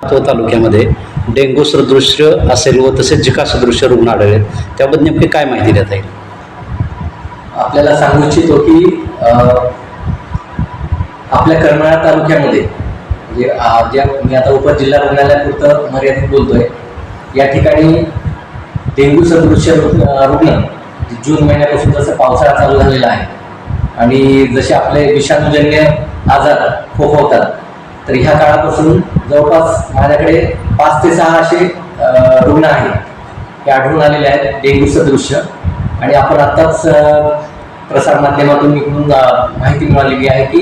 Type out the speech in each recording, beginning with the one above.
तो तालुक्यामध्ये डेंग्यू सदृश्य असेल व तसेच जिका सदृश्य रुग्ण आढळले त्याबद्दल नेमकी काय माहिती देता येईल? आपल्याला सांगू इच्छितो की आपल्या करमाळा तालुक्यामध्ये म्हणजे ज्या मी आता उपजिल्हा रुग्णालयापुरतं मर्यादित बोलतोय या ठिकाणी डेंग्यू सदृश्य रुग्ण रुग्ण जून महिन्यापासून जसं पावसाळा चालू झालेला आहे आणि जसे आपले विषाणूजन्य आजार फोफवतात तर ह्या काळापासून जवळपास माझ्याकडे पाच ते सहा असे रुग्ण आहेत. हे आढळून आलेले आहेत डेंग्यू सदृश्य आणि आपण आत्ताच प्रसारमाध्यमातून इकडून माहिती मिळालेली आहे की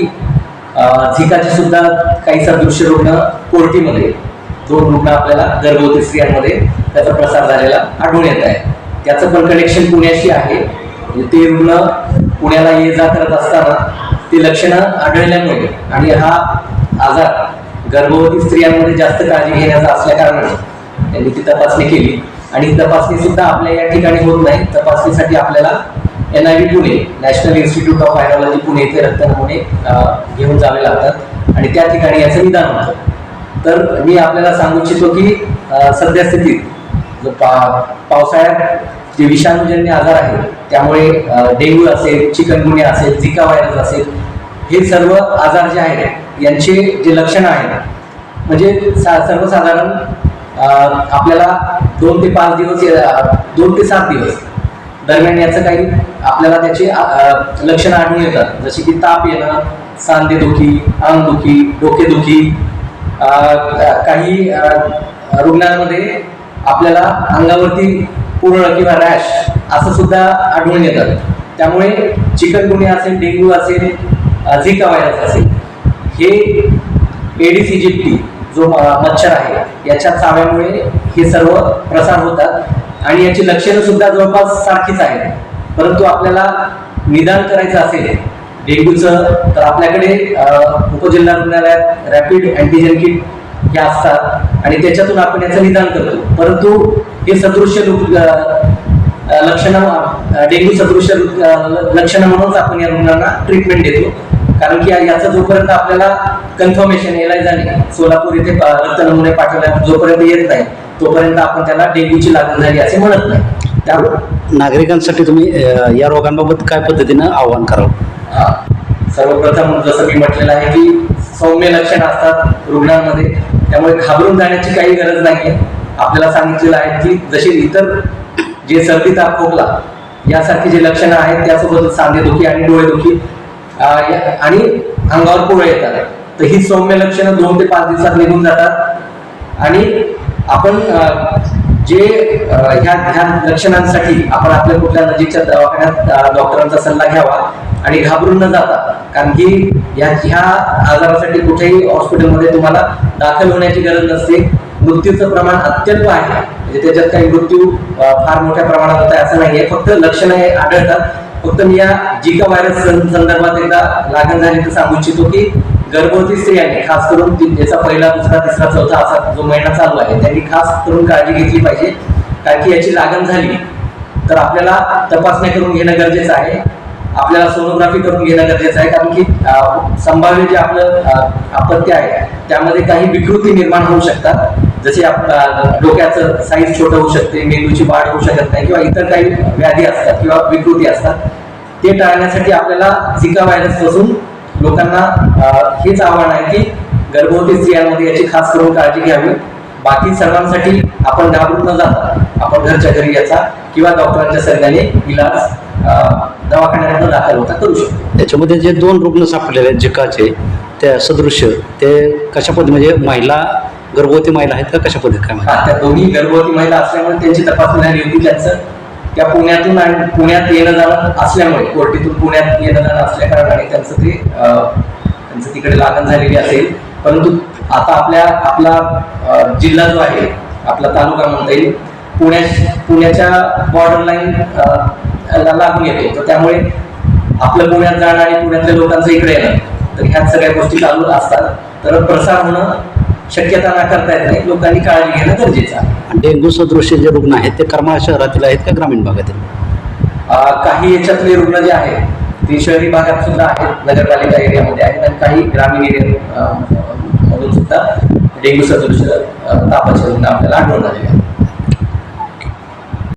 झिकाचे सुद्धा काही सदृश्य रुग्ण कोर्टीमध्ये दोन रुग्ण आपल्याला गर्भवती स्त्रियांमध्ये त्याचा प्रसार झालेला आढळून येत आहे. त्याचं पण कनेक्शन पुण्याशी आहे. म्हणजे ते रुग्ण पुण्याला ये जा करत असताना ती लक्षणं आढळल्यामुळे आणि हा आजार गर्भवती स्त्रियांमध्ये जास्त काळजी घेण्याचा असल्या कारणाने त्यांनी ती तपासणी केली. आणि तपासणी सुद्धा आपल्या या ठिकाणी होत नाही. तपासणीसाठी आपल्याला N I V Pune national institute of virology Pune येथे रक्त नमुने घेऊन जावे लागतात. आणि त्या ठिकाणी याचं निदान होतं. तर मी आपल्याला सांगू इच्छितो की सद्यस्थितीत सध्या स्थितीत पा पावसाळ्यात जे विषाणूजन्य आजार आहेत त्यामुळे डेंग्यू असेल चिकनगुन्या असेल झिका व्हायरस असेल हे सर्व आजार जे आहेत यांचे जे लक्षणं आहेत म्हणजे सा सर्वसाधारण आपल्याला दोन ते पाच दिवस दोन ते सात दिवस दरम्यान याचं काही आपल्याला त्याचे लक्षणं आढळून येतात. जसे की ताप येणं सांधेदुखी अंगदुखी डोकेदुखी काही रुग्णांमध्ये आपल्याला अंगावरती पुरळ किंवा रॅश असं सुद्धा आढळून येतात त्यामुळे चिकनगुन्या असेल डेंग्यू असेल झिका व्हायरस असेल हे एडिस इजिप्टी जो मच्छर आहे याच्या चाव्यामुळे हे सर्व प्रसार होतात. आणि याची लक्षणं सुद्धा जवळपास सारखीच आहेत. परंतु आपल्याला निदान करायचं असेल डेंग्यूचं तर आपल्याकडे उपजिल्हा रुग्णालयात रॅपिड अँटीजेन किट हे असतात. आणि त्याच्यातून आपण याचं निदान करतो. परंतु हे सदृश्य लक्षणं डेंग्यू सदृश्य लक्षणं म्हणूनच आपण या रुग्णांना ट्रीटमेंट देतो. कारण की याचं जोपर्यंत आपल्याला कन्फर्मेशन एलायझाने सोलापूर इथे अ, रक्त नमुने पाठवल्या जोपर्यंत येत नाही तोपर्यंत आपण त्याला डेंग्यूची लागण झाली असे म्हणत नाही. त्यामुळे नागरिकांसाठी तुम्ही या रोगांबाबत काय पद्धतीनं आव्हान करावं? सर्वप्रथम जसं मी म्हटलेलं आहे की सौम्य लक्षणं असतात रुग्णांमध्ये त्यामुळे घाबरून जाण्याची काही गरज नाही आपल्याला सांगितलेलं आहे की जसे इतर जे सर्दी ताप खोकला यासारखी जे लक्षणं आहेत त्यासोबत सांधेदुखी आणि डोळेदुखी दुखी आणि अंगावर पोळे येतात. तर ही सौम्य लक्षणं दोन ते पाच दिवसात निघून जातात. आणि आपण जे ह्या ह्या लक्षणांसाठी आपण आपल्या कुठल्या नजीकच्या दवाखान्यात डॉक्टरांचा सल्ला घ्यावा आणि घाबरून न जाता कारण की या ह्या आजारासाठी कुठेही हॉस्पिटलमध्ये तुम्हाला दाखल होण्याची गरज नसते. मृत्यूचं प्रमाण अत्यल्प आहे. म्हणजे त्याच्यात काही मृत्यू फार मोठ्या प्रमाणात होत आहे असं आहे फक्त लक्षणं हे आढळतात. फक्त मी या जिका व्हायरस सं- संदर्भात एकदा लागण झाली तर सांगू इच्छितो की गर्भवती स्त्रियांनी खास करून ती- ज्याचा पहिला दुसरा तिसरा चौथा असा जो महिना चालू आहे त्यांनी खास करून काळजी घेतली पाहिजे. कारण की याची लागण झाली तर आपल्याला तपासण्या करून घेणं गरजेचं आहे. आपल्याला सोनोग्राफी करून घेणं गरजेचं आहे. कारण की संभाव्य जे आपलं आपत्ती आहे त्यामध्ये काही विकृती निर्माण होऊ शकतात. जसे आप- डोक्याचं साईज छोटं होऊ शकते मेंदूची वाढ होऊ शकत नाही किंवा इतर काही व्याधी असतात किंवा विकृती असतात ते टाळण्यासाठी आपल्याला झिका व्हायरसपासून लोकांना हेच आव्हान आहे की गर्भवती स्त्रियांमध्ये याची खास करून काळजी घ्यावी. बाकी सर्वांसाठी आपण घाबरून न जाता आपण घरच्या घरी याचा किंवा डॉक्टरांच्या सल्ल्याने इलाज अं, दवाखान्यात दाखल होता करू शकतो. त्याच्यामध्ये जे दोन रुग्ण सापडलेले आहेत जिकाचे त्या सदृश्य ते कशा पद्धती म्हणजे महिला गर्भवती महिला आहेत का? कशा पद्धती काय माहिती? त्या दोन्ही गर्भवती महिला असल्यामुळे त्यांची तपासणी झाली होती त्यांचं. त्या पुण्यातून आणि पुण्यात येणं जाणं असल्यामुळे कोर्टीतून पुण्यात येणं जाणं असल्या कारणाने त्यांचं ते त्यांचं तिकडे लागण झालेली असेल. परंतु आता आपल्या आपला जिल्हा जो आहे आपला तालुका म्हणता येईल पुण्या पुण्याच्या बॉर्डर लाईन लागून येतो. तर त्यामुळे आपलं पुण्यात जाणं आणि पुण्यातल्या लोकांचं इकडे येणं तर ह्याच सगळ्या गोष्टी चालू असतात. तर प्रसार होणं शक्यता नाकारता येत नाही लोकांनी काळजी घेणं गरजेचं आहे. डेंग्यू सदृश्य जे रुग्ण आहेत ते करमाळा शहरातील आहेत का ग्रामीण भागातील? काही याच्यातले रुग्ण जे आहेत ते शहरी भागात सुद्धा आहेत नगरपालिका एरियामध्ये आहेत आणि काही ग्रामीण एरिया मधून सुद्धा डेंग्यू सदृश तापाचे रुग्ण आपल्याला आढळून आलेले आहेत.